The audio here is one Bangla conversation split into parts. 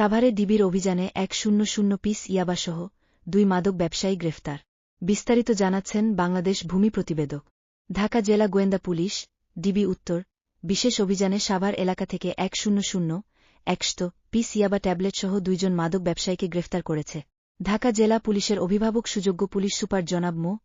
সাভারে ডিবির অভিযানে এক শূন্য শূন্য পিস ইয়াবাসহ দুই মাদক ব্যবসায়ী গ্রেফতার। বিস্তারিত জানাচ্ছেন বাংলাদেশ ভূমি প্রতিবেদক। ঢাকা জেলা গোয়েন্দা পুলিশ, ডিবি উত্তর, বিশেষ অভিযানে সাভার এলাকা থেকে এক শূন্য শূন্য, একশত পিস ইয়াবা ট্যাবলেটসহ দুইজন মাদক ব্যবসায়ীকে গ্রেফতার করেছে। ঢাকা জেলা পুলিশের অভিভাবক সুযোগ্য পুলিশ সুপার জনাব মো.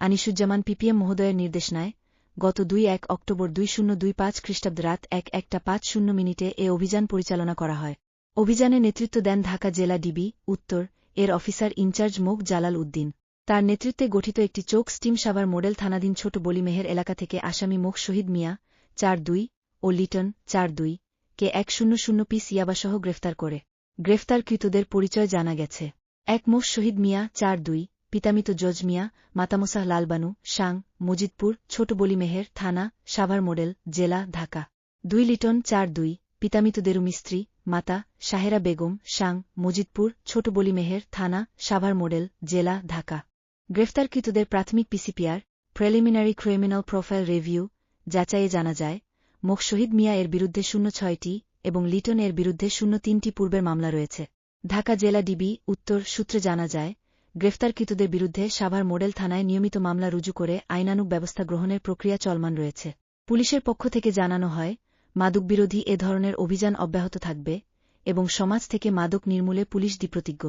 আনিসুজ্জামান পিপিএম মহোদয়ের নির্দেশনায় গত দুই এক অক্টোবর দুই শূন্য দুই পাঁচ খ্রিস্টাব্দ রাত এক একটা পাঁচ শূন্য মিনিটে এ অভিযান পরিচালনা করা হয়। অভিযানে নেতৃত্ব দেন ঢাকা জেলা ডিবি, উত্তর, এর অফিসার ইনচার্জ মোক জালাল উদ্দিন। তার নেতৃত্বে গঠিত একটি চোখ স্টিম সাভার মডেল থানাধীন ছোট বলিমেহের এলাকা থেকে আসামি মোখ শহীদ মিয়া, চার দুই, ও লিটন, চার দুই, কে এক শূন্য শূন্য পিস ইয়াবাসহ গ্রেফতার করে। গ্রেফতারকৃতদের পরিচয় জানা গেছে। এক মোষ শহীদ মিয়া, চার দুই, পিতামিত জজ মিয়া, মাতামোসাহ লালবানু সাং মজিদপুর, ছোট বলিমেহের থানা, সাভার মডেল, জেলা, ঢাকা। দুই লিটন, চার দুই পিতামিত দেরু মিস্ত্রি, মাতা, শাহেরা বেগম সাং মজিদপুর, ছোট বলিমেহের থানা, সাভার মডেল, জেলা, ঢাকা। গ্রেফতারকৃতদের প্রাথমিক PCPR, preliminary criminal profile review, যাচাইয়ে জানা যায়, মোখ শহীদ মিয়া এর বিরুদ্ধে শূন্য ছয়টি এবং লিটন এর বিরুদ্ধে শূন্য তিনটি পূর্বের মামলা রয়েছে। ঢাকা জেলা ডিবি উত্তর সূত্রে জানা যায়, গ্রেফতারকৃতদের বিরুদ্ধে সাভার মডেল থানায় নিয়মিত মামলা রুজু করে আইনানুগ ব্যবস্থা গ্রহণের প্রক্রিয়া চলমান রয়েছে। পুলিশের পক্ষ থেকে জানানো হয় মাদকবিরোধী এ ধরনের অভিযান অব্যাহত থাকবে এবং সমাজ থেকে মাদক নির্মূলে পুলিশ দ্বিপ্রতিজ্ঞ।